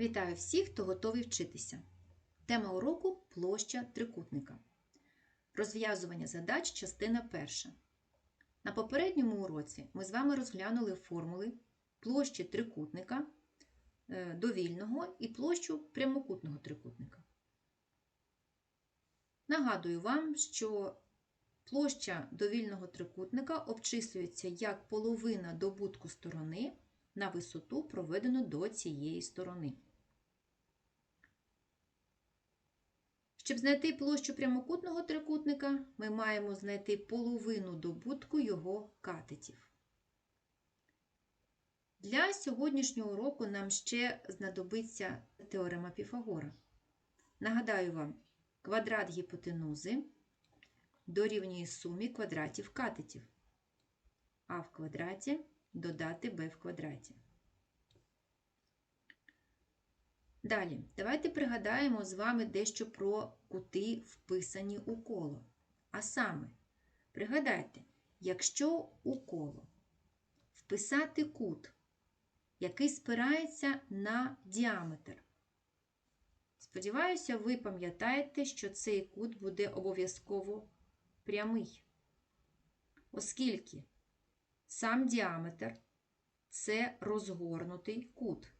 Вітаю всіх, хто готовий вчитися. Тема уроку площа трикутника. Розв'язування задач, частина перша. На попередньому уроці ми з вами розглянули формули площі трикутника е, довільного і площу прямокутного трикутника. Нагадую вам, що площа довільного трикутника обчислюється як половина добутку сторони на висоту, проведену до цієї сторони. Щоб знайти площу прямокутного трикутника, ми маємо знайти половину добутку його катетів. Для сьогоднішнього уроку нам ще знадобиться теорема Піфагора. Нагадаю вам, квадрат гіпотенузи дорівнює сумі квадратів катетів, а в квадраті додати b в квадраті. Далі, давайте пригадаємо з вами дещо про кути, вписані у коло. А саме, пригадайте, якщо у коло вписати кут, який спирається на діаметр. Сподіваюся, ви пам'ятаєте, що цей кут буде обов'язково прямий, оскільки сам діаметр це розгорнутий кут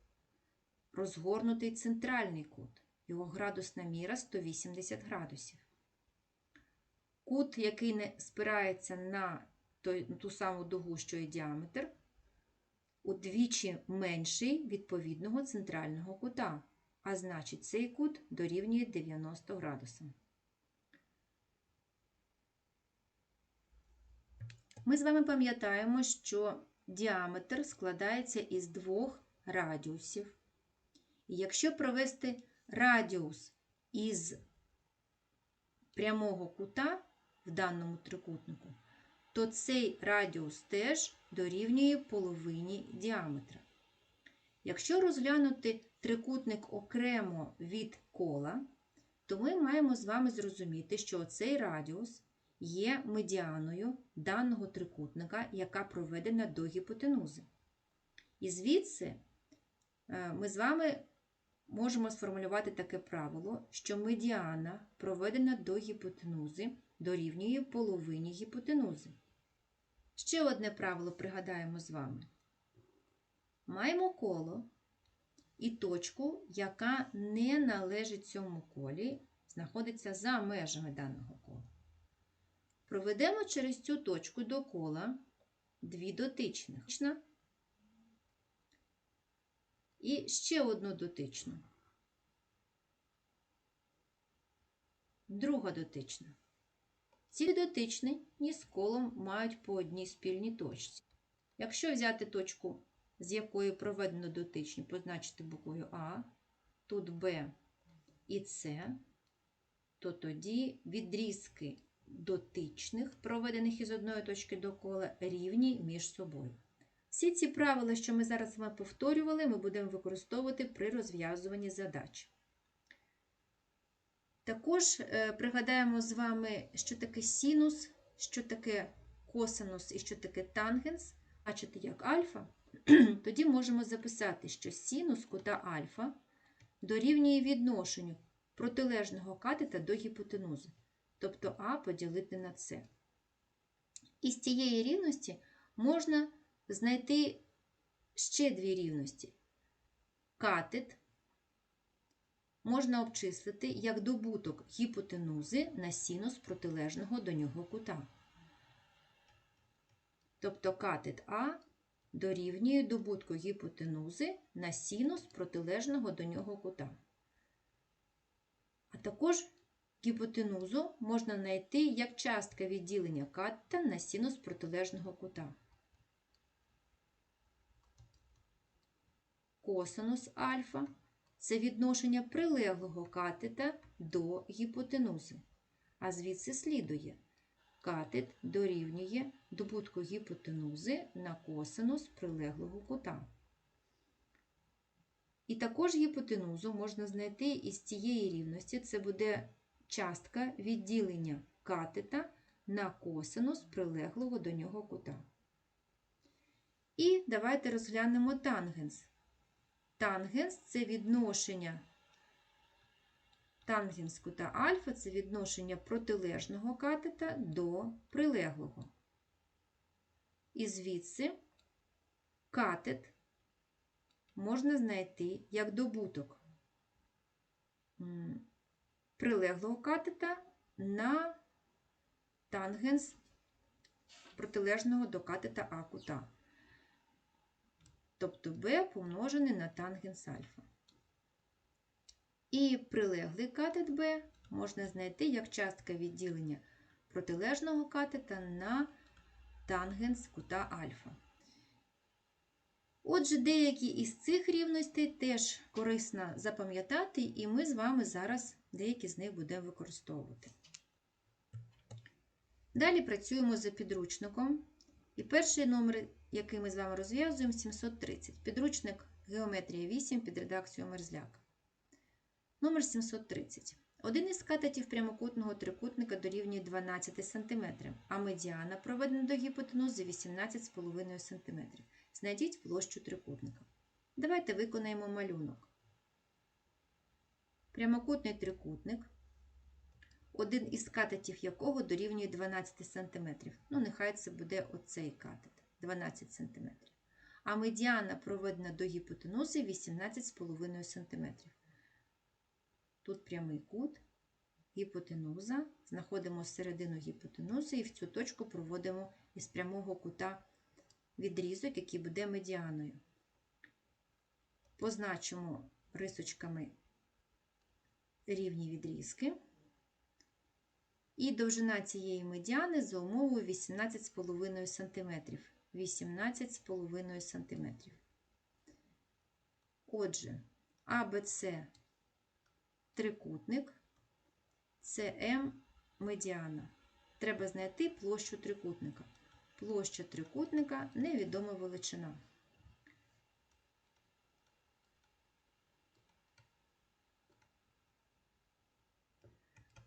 розгорнутий центральний кут. Його градусна міра 180 градусів. Кут, який не спирається на ту саму дугу, що і діаметр, удвічі менший відповідного центрального кута, а значить, цей кут дорівнює 90 градусам. Ми з вами пам'ятаємо, що діаметр складається із двох радіусів. І якщо провести радіус із прямого кута в даному трикутнику, то цей радіус теж дорівнює половині діаметра. Якщо розглянути трикутник окремо від кола, то ми маємо з вами зрозуміти, що цей радіус є медіаною даного трикутника, яка проведена до гіпотенузи. І звідси е, ми з вами можемо сформулювати таке правило, що медіана, проведена до гіпотенузи, дорівнює половині гіпотенузи. Ще одне правило пригадаємо з вами. Маємо коло і точку, яка не належить цьому колі, знаходиться за межами даного кола. Проведемо через цю точку до кола дві дотичних. І ще одну дотичну. Друга дотична. Ці дотичні з колом мають по одній спільній точці. Якщо взяти точку, з якої проведено дотичні, позначити буквою А, тут Б і С, то тоді відрізки дотичних, проведених із одної точки до кола, рівні між собою. Всі ці правила, що ми зараз з повторювали, ми будемо використовувати при розв'язуванні задач. Також е, пригадаємо з вами, що таке синус, що таке косинус і що таке тангенс, бачите, як альфа, тоді можемо записати, що синус кута альфа дорівнює відношенню протилежного катета до гіпотенузи, тобто А поділити на С. І з цієї рівності можна знайти ще дві рівності. Катет можна обчислити як добуток гіпотенузи на синус протилежного до нього кута. Тобто катет А дорівнює добутку гіпотенузи на синус протилежного до нього кута. А також гіпотенузу можна знайти як частка відділення катета на синус протилежного кута. Косинус альфа це відношення прилеглого катета до гіпотенузи. А звідси слідує, катет дорівнює добутку гіпотенузи на косинус прилеглого кута. І також гіпотенузу можна знайти із цієї рівності, це буде частка відділення катета на косинус прилеглого до нього кута. І давайте розглянемо тангенс. Тангенс це відношення тангенс кута альфа це відношення протилежного катета до прилеглого. І звідси катет можна знайти як добуток прилеглого катета на тангенс протилежного до катета А кута. Тобто b помножений на тангенс альфа. І прилеглий катет b можна знайти як частка відділення протилежного катета на тангенс кута альфа. Отже, деякі із цих рівностей теж корисно запам'ятати, і ми з вами зараз деякі з них будемо використовувати. Далі працюємо за підручником. І перший номер, який ми з вами розв'язуємо, 730. Підручник Геометрія 8 під редакцією Мерзляк. Номер 730. Один із катетів прямокутного трикутника дорівнює 12 см, а медіана проведена до гіпотенузи 18,5 см. Знайдіть площу трикутника. Давайте виконаємо малюнок. Прямокутний трикутник, один із катетів якого дорівнює 12 см. Ну, нехай це буде оцей катет 12 см. А медіана проведена до гіпотенузи 18,5 см. Тут прямий кут, гіпотенуза. Знаходимо середину гіпотенузи і в цю точку проводимо із прямого кута відрізок, який буде медіаною. Позначимо рисочками рівні відрізки. І довжина цієї медіани за умовою 18,5 см. 18,5 см. Отже, АБЦ трикутник, СМ медіана. Треба знайти площу трикутника. Площа трикутника невідома величина.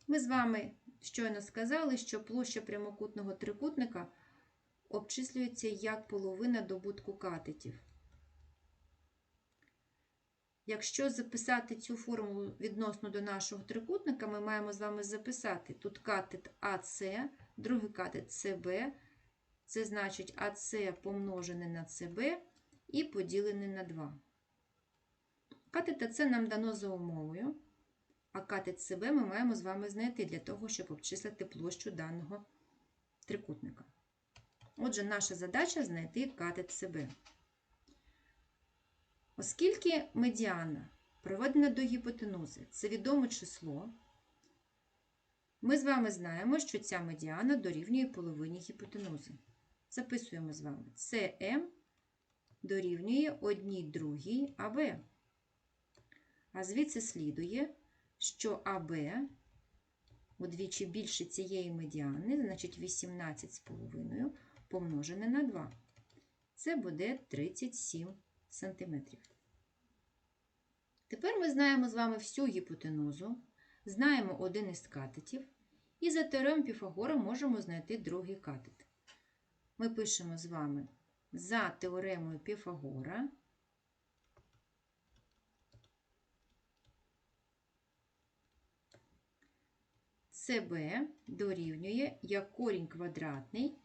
Ми з вами щойно сказали, що площа прямокутного трикутника обчислюється як половина добутку катетів. Якщо записати цю формулу відносно до нашого трикутника, ми маємо з вами записати тут катет АС, другий катет СБ, це значить АС помножене на СБ і поділене на 2. Катет АС нам дано за умовою, а катет СБ ми маємо з вами знайти для того, щоб обчислити площу даного трикутника. Отже, наша задача знайти катет СБ. Оскільки медіана проведена до гіпотенузи це відоме число, ми з вами знаємо, що ця медіана дорівнює половині гіпотенузи. Записуємо з вами СМ дорівнює 1 другій АБ. А звідси слідує, що АБ удвічі більше цієї медіани, значить 18,5 помножене на 2. Це буде 37 сантиметрів. Тепер ми знаємо з вами всю гіпотенузу, знаємо один із катетів, і за теоремою Піфагора можемо знайти другий катет. Ми пишемо з вами за теоремою Піфагора. СБ дорівнює як корінь квадратний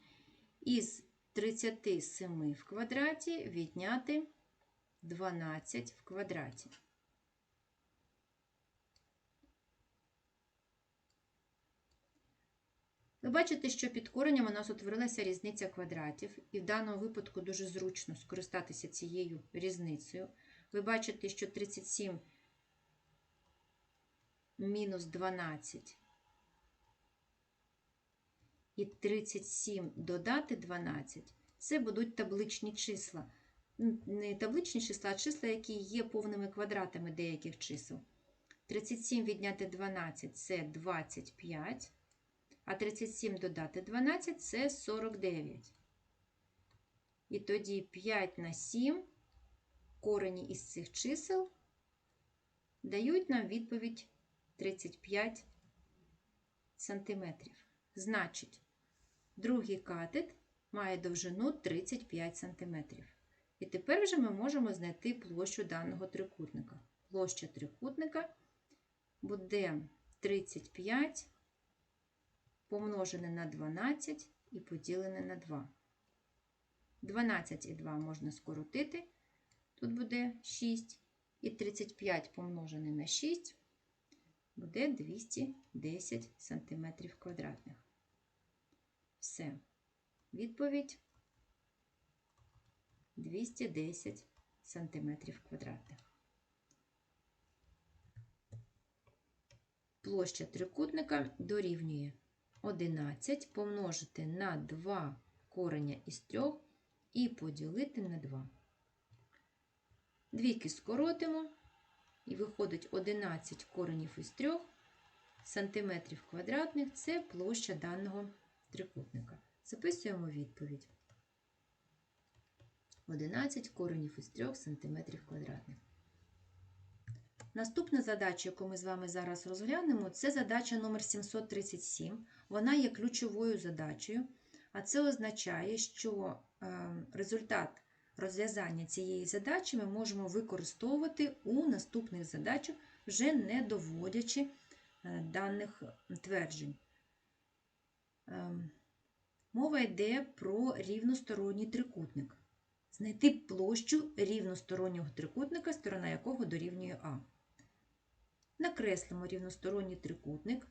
із 37 в квадраті відняти 12 в квадраті. Ви бачите, що під коренем у нас утворилася різниця квадратів, і в даному випадку дуже зручно скористатися цією різницею. Ви бачите, що 37 мінус 12 і 37 додати 12 це будуть табличні числа. Не табличні числа, а числа, які є повними квадратами деяких чисел. 37 відняти 12 це 25, а 37 додати 12 це 49. І тоді 5 на 7 корені із цих чисел дають нам відповідь 35 сантиметрів. Значить, другий катет має довжину 35 см. І тепер вже ми можемо знайти площу даного трикутника. Площа трикутника буде 35 помножене на 12 і поділене на 2. 12 і 2 можна скоротити. Тут буде 6. І 35 помножене на 6 буде 210 см квадратних. Все. Відповідь 210 см квадратних. Площа трикутника дорівнює 11 помножити на 2 кореня із 3 і поділити на 2. Двійки скоротимо, і виходить 11 коренів із 3 сантиметрів квадратних це площа даного трикутника. Записуємо відповідь. 11 коренів із 3 сантиметрів квадратних. Наступна задача, яку ми з вами зараз розглянемо, це задача номер 737. Вона є ключовою задачею, а це означає, що е, результат розв'язання цієї задачі ми можемо використовувати у наступних задачах, вже не доводячи е, даних тверджень. Ем, мова йде про рівносторонній трикутник. Знайти площу рівностороннього трикутника, сторона якого дорівнює А. Накреслимо рівносторонній трикутник.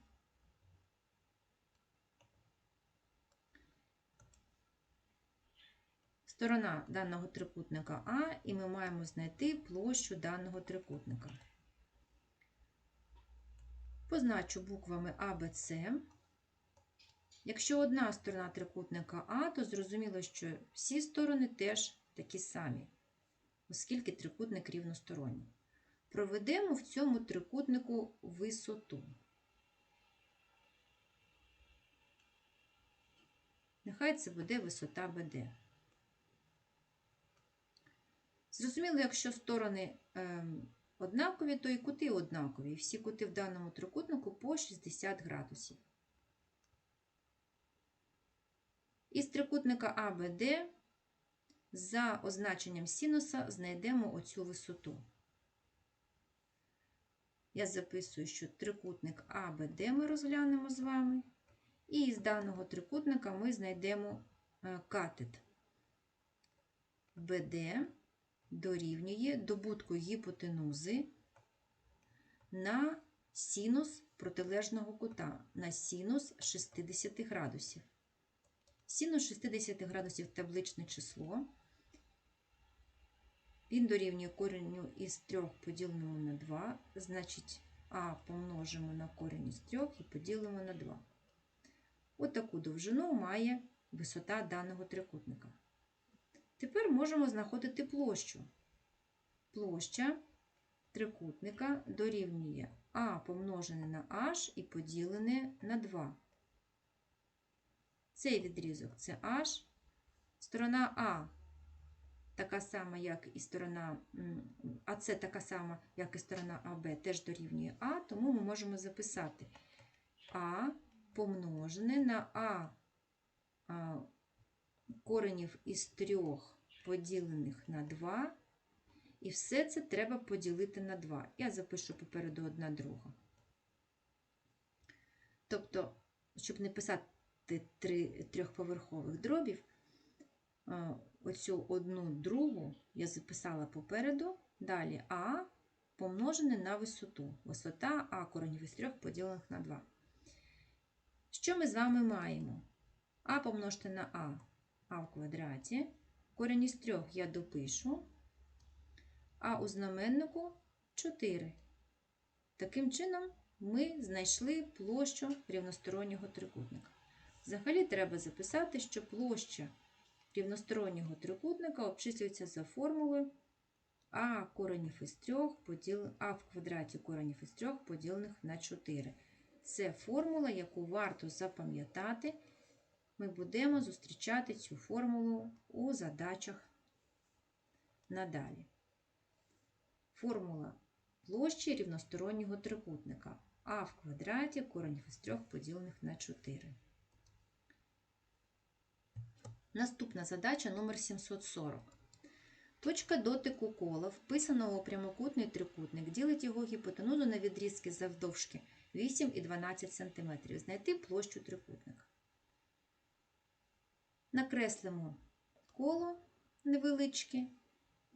Сторона даного трикутника А, і ми маємо знайти площу даного трикутника. Позначу буквами А, Б, С. Якщо одна сторона трикутника А, то зрозуміло, що всі сторони теж такі самі, оскільки трикутник рівносторонній. Проведемо в цьому трикутнику висоту. Нехай це буде висота БД. Зрозуміло, якщо сторони е, однакові, то і кути однакові. Всі кути в даному трикутнику по 60 градусів. Із трикутника АБД за означенням синуса знайдемо оцю висоту. Я записую, що трикутник АБД ми розглянемо з вами. І з даного трикутника ми знайдемо катет БД дорівнює добутку гіпотенузи на синус протилежного кута, на синус 60 градусів. Синус 60 градусів табличне число. Він дорівнює коренню із 3 поділеному на 2, значить, А помножимо на корінь із 3 і поділимо на 2. Отаку довжину має висота даного трикутника. Тепер можемо знаходити площу. Площа трикутника дорівнює А помножене на H і поділене на 2. Цей відрізок це H. Сторона А така сама, як і сторона, а це така сама, як і сторона АБ, теж дорівнює А, тому ми можемо записати А помножене на А, а коренів із трьох поділених на 2. І все це треба поділити на 2. Я запишу попереду одна друга. Тобто, щоб не писати трьохповерхових дробів, оцю одну другу я записала попереду, далі А помножене на висоту. Висота А коренів із 3 поділених на 2. Що ми з вами маємо? А помножити на А, А в квадраті. Корінь із 3 я допишу, а у знаменнику 4. Таким чином, ми знайшли площу рівностороннього трикутника. Взагалі, треба записати, що площа рівностороннього трикутника обчислюється за формулою а коренів із 3 поділ... а в квадраті коренів із 3 поділених на 4. Це формула, яку варто запам'ятати. Ми будемо зустрічати цю формулу у задачах надалі. Формула площі рівностороннього трикутника а в квадраті коренів із 3 поділених на 4. Наступна задача номер 740. Точка дотику кола, вписаного у прямокутний трикутник, ділить його гіпотенузу на відрізки завдовжки 8 і 12 см. Знайти площу трикутника. Накреслимо коло невеличке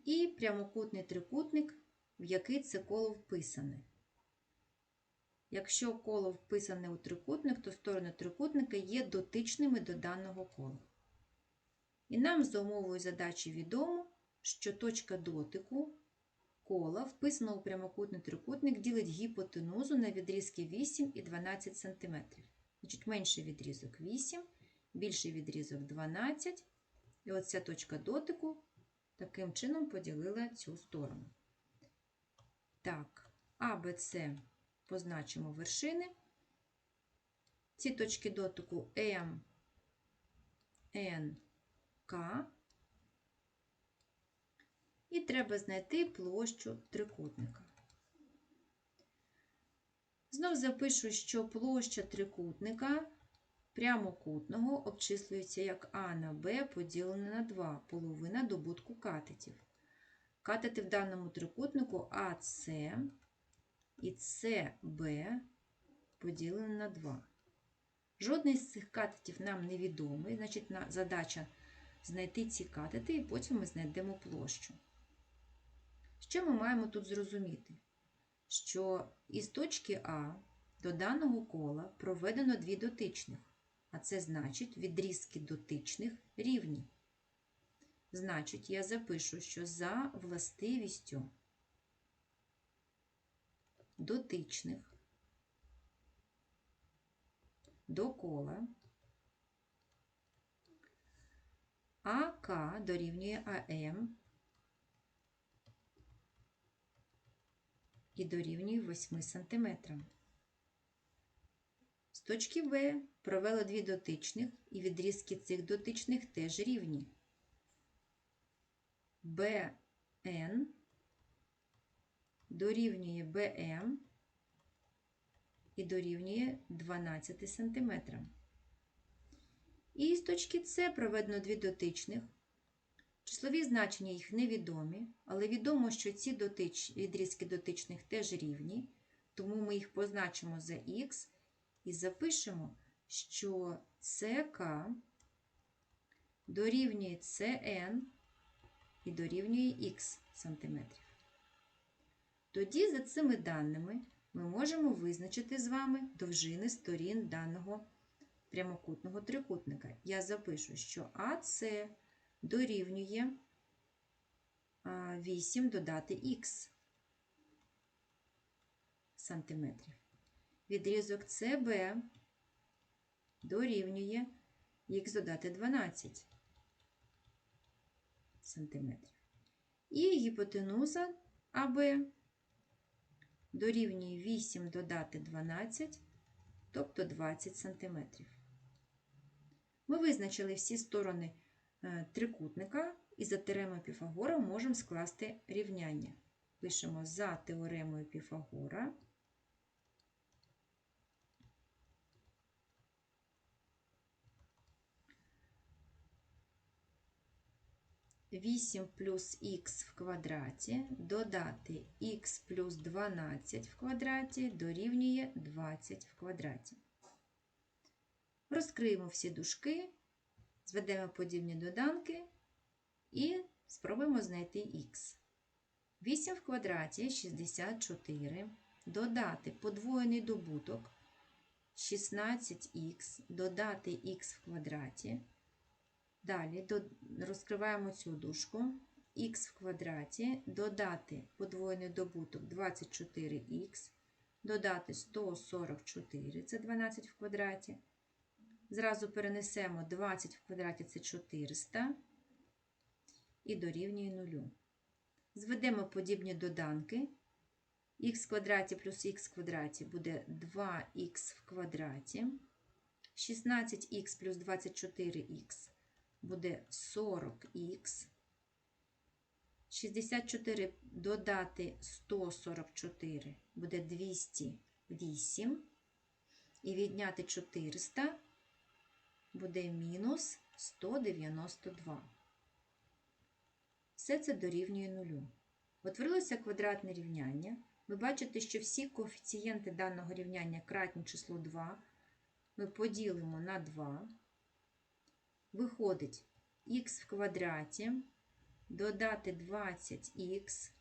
і прямокутний трикутник, в який це коло вписане. Якщо коло вписане у трикутник, то сторони трикутника є дотичними до даного кола. І нам за умовою задачі відомо, що точка дотику кола, вписаного у прямокутний трикутник, ділить гіпотенузу на відрізки 8 і 12 см. Значить, менший відрізок 8, більший відрізок 12. І оця точка дотику таким чином поділила цю сторону. Так, А, Б, С позначимо вершини. Ці точки дотику М, Н, К. І треба знайти площу трикутника. Знов запишу, що площа трикутника прямокутного обчислюється як А на Б поділене на 2, половина добутку катетів. Катети в даному трикутнику АС і СБ поділене на 2. Жодний з цих катетів нам не відомий, значить, задача знайти ці катети, і потім ми знайдемо площу. Що ми маємо тут зрозуміти? Що із точки А до даного кола проведено дві дотичних, а це значить відрізки дотичних рівні. Значить, я запишу, що за властивістю дотичних до кола АК дорівнює АМ і дорівнює 8 см. З точки Б провели дві дотичних, і відрізки цих дотичних теж рівні. БН дорівнює БМ і дорівнює 12 см. І з точки С проведено дві дотичних. Числові значення їх невідомі, але відомо, що ці дотич... відрізки дотичних теж рівні, тому ми їх позначимо за х і запишемо, що СК дорівнює СН і дорівнює х сантиметрів. Тоді, за цими даними, ми можемо визначити з вами довжини сторін даного прямокутного трикутника. Я запишу, що АС дорівнює 8 додати х сантиметрів. Відрізок СБ дорівнює х додати 12 сантиметрів. І гіпотенуза АБ дорівнює 8 додати 12, тобто 20 сантиметрів. Ми визначили всі сторони трикутника і за теоремою Піфагора можемо скласти рівняння. Пишемо за теоремою Піфагора. Вісім плюс х в квадраті додати х плюс 12 в квадраті дорівнює 20 в квадраті. Розкриємо всі дужки, зведемо подібні доданки і спробуємо знайти х. 8 в квадраті 64. Додати подвоєний добуток 16х, додати х в квадраті. Далі розкриваємо цю дужку. х в квадраті, додати подвоєний добуток 24х, додати 144, це 12 в квадраті. Зразу перенесемо 20 в квадраті це 400 і дорівнює 0. Зведемо подібні доданки. х в квадраті плюс х в квадраті буде 2х в квадраті. 16х плюс 24х буде 40х. 64 додати 144 буде 208. І відняти 400 буде мінус 192. Все це дорівнює нулю. Утворилося квадратне рівняння. Ви бачите, що всі коефіцієнти даного рівняння кратні число 2. Ми поділимо на 2. Виходить х в квадраті, додати 20х,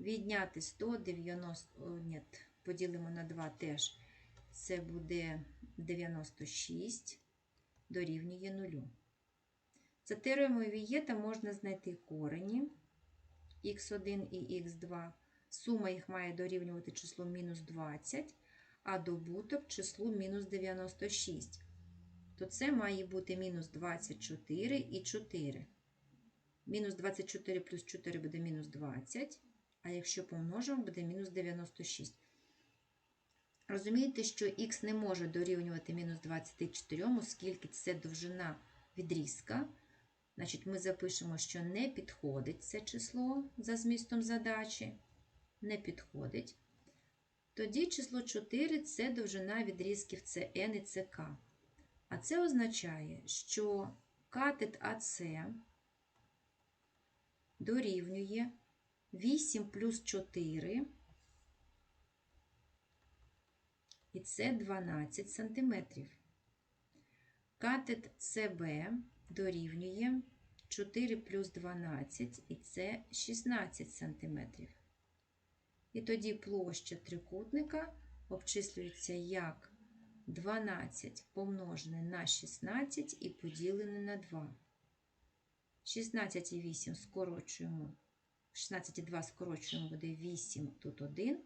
відняти 190, ні, поділимо на 2 теж. Це буде 96 дорівнює 0. За теоремою Вієта можна знайти корені х1 і х2. Сума їх має дорівнювати числу мінус 20, а добуток числу мінус 96. То це має бути мінус 24 і 4. Мінус 24 плюс 4 буде мінус 20, а якщо помножимо, буде мінус 96. Розумієте, що х не може дорівнювати мінус 24, оскільки це довжина відрізка. Значить, ми запишемо, що не підходить це число за змістом задачі. Не підходить. Тоді число 4 це довжина відрізків CN і CK. А це означає, що катет АС дорівнює 8 плюс 4, і це 12 см. Катет СБ дорівнює 4 плюс 12, і це 16 см. І тоді площа трикутника обчислюється як 12 помножене на 16 і поділене на 2. 16 і 8 скорочуємо. 16 і 2 скорочуємо, буде 8, тут 1.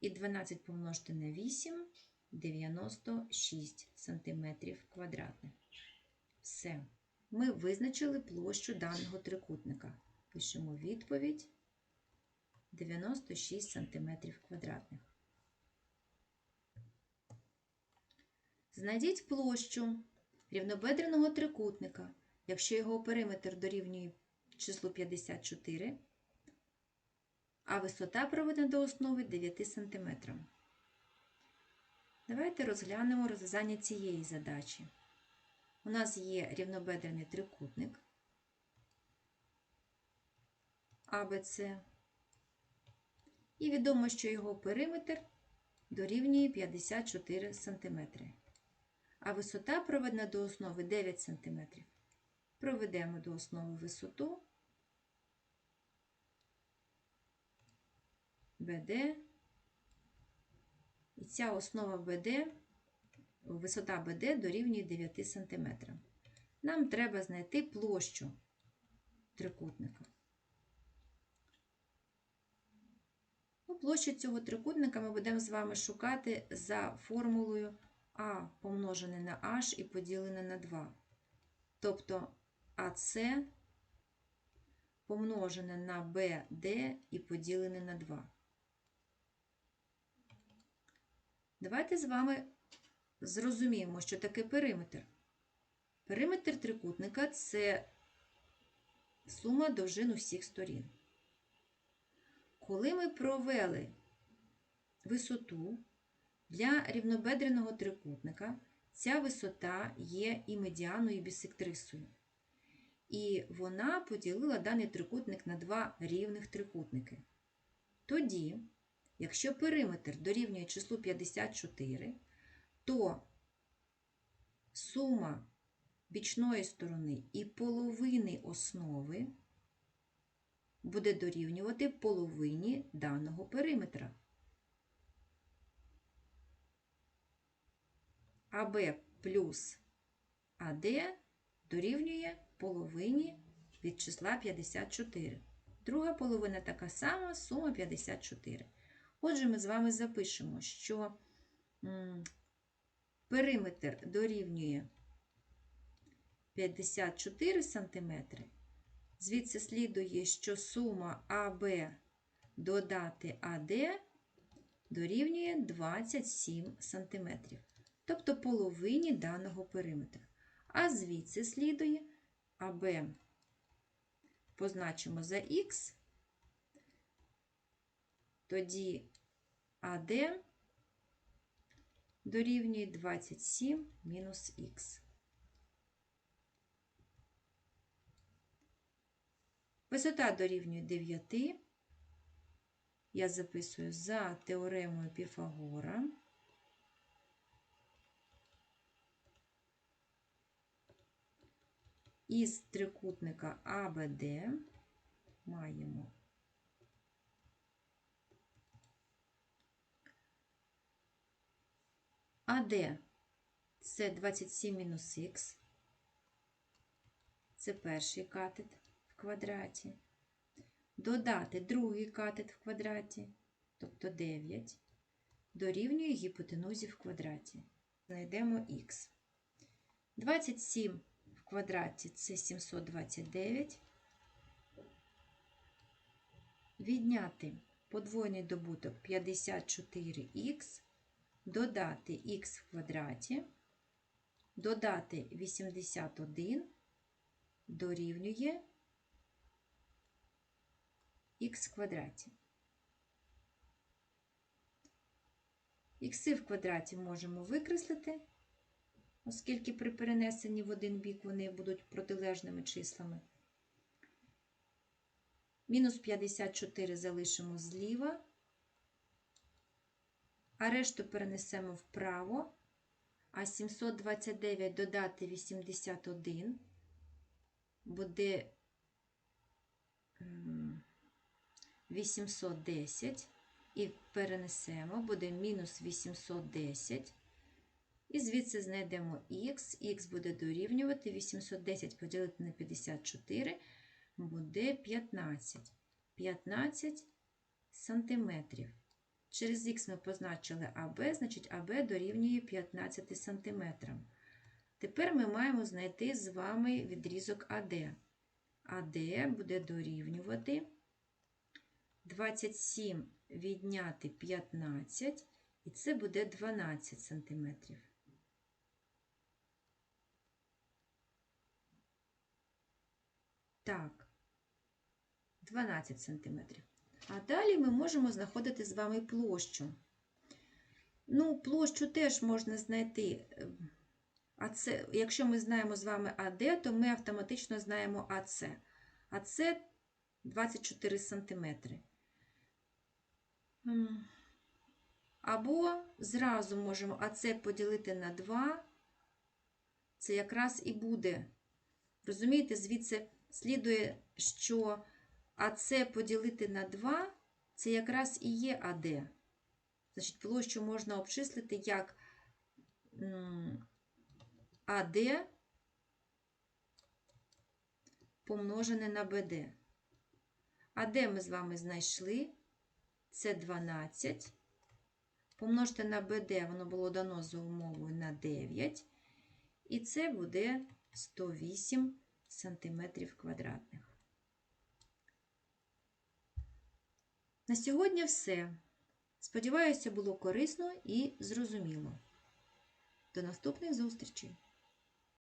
І 12 помножити на 8 96 см квадратних. Все. Ми визначили площу даного трикутника. Пишемо відповідь 96 см квадратних. Знайдіть площу рівнобедреного трикутника, якщо його периметр дорівнює числу 54, а висота проведена до основи 9 см. Давайте розглянемо розв'язання цієї задачі. У нас є рівнобедрений трикутник АБЦ, і відомо, що його периметр дорівнює 54 см, а висота проведена до основи 9 см. Проведемо до основи висоту БД, і ця основа БД висота БД дорівнює 9 см. Нам треба знайти площу трикутника. Ну, площу цього трикутника ми будемо з вами шукати за формулою А помножене на H і поділене на 2. Тобто АС помножене на BD і поділене на 2. Давайте з вами зрозуміємо, що таке периметр. Периметр трикутника це сума довжин усіх сторін. Коли ми провели висоту для рівнобедреного трикутника, ця висота є і медіаною, і бісектрисою. І вона поділила даний трикутник на два рівних трикутники. Тоді, якщо периметр дорівнює числу 54, то сума бічної сторони і половини основи буде дорівнювати половині даного периметра. АБ плюс АД дорівнює половині від числа 54. Друга половина така сама, сума 54. Отже, ми з вами запишемо, що периметр дорівнює 54 см. Звідси слідує, що сума АБ додати АД дорівнює 27 см, тобто половині даного периметра. А звідси слідує АБ позначимо за Х, тоді АД дорівнює 27 мінус х. Висота дорівнює 9. Я записую за теоремою Піфагора. Із трикутника АБД маємо АД це 27 мінус х. Це перший катет в квадраті. Додати другий катет в квадраті, тобто 9, дорівнює гіпотенузі в квадраті. Знайдемо х. 27 в квадраті це 729. Відняти подвойний добуток 54х, додати х в квадраті, додати 81 дорівнює х в квадраті. Х в квадраті можемо викреслити, оскільки при перенесенні в один бік вони будуть протилежними числами. Мінус 54 залишимо зліва, а решту перенесемо вправо, а 729 додати 81 буде 810 і перенесемо, буде мінус 810. І звідси знайдемо х, х буде дорівнювати 810 поділити на 54 буде 15. 15 сантиметрів. Через х ми позначили АБ, значить АБ дорівнює 15 сантиметрам. Тепер ми маємо знайти з вами відрізок АД. АД буде дорівнювати 27 відняти 15, і це буде 12 сантиметрів. Так, 12 сантиметрів. А далі ми можемо знаходити з вами площу. Ну, площу теж можна знайти. А це, якщо ми знаємо з вами АД, то ми автоматично знаємо АЦ. АЦ 24 см. Або зразу можемо АЦ поділити на 2. Це якраз і буде. Розумієте, звідси слідує, що АЦ поділити на 2 це якраз і є АД. Значить, площу можна обчислити як АД помножене на БД. АД ми з вами знайшли. Це 12. Помножте на БД, воно було дано за умовою на 9. І це буде 108 сантиметрів квадратних. На сьогодні все. Сподіваюся, було корисно і зрозуміло. До наступних зустрічей!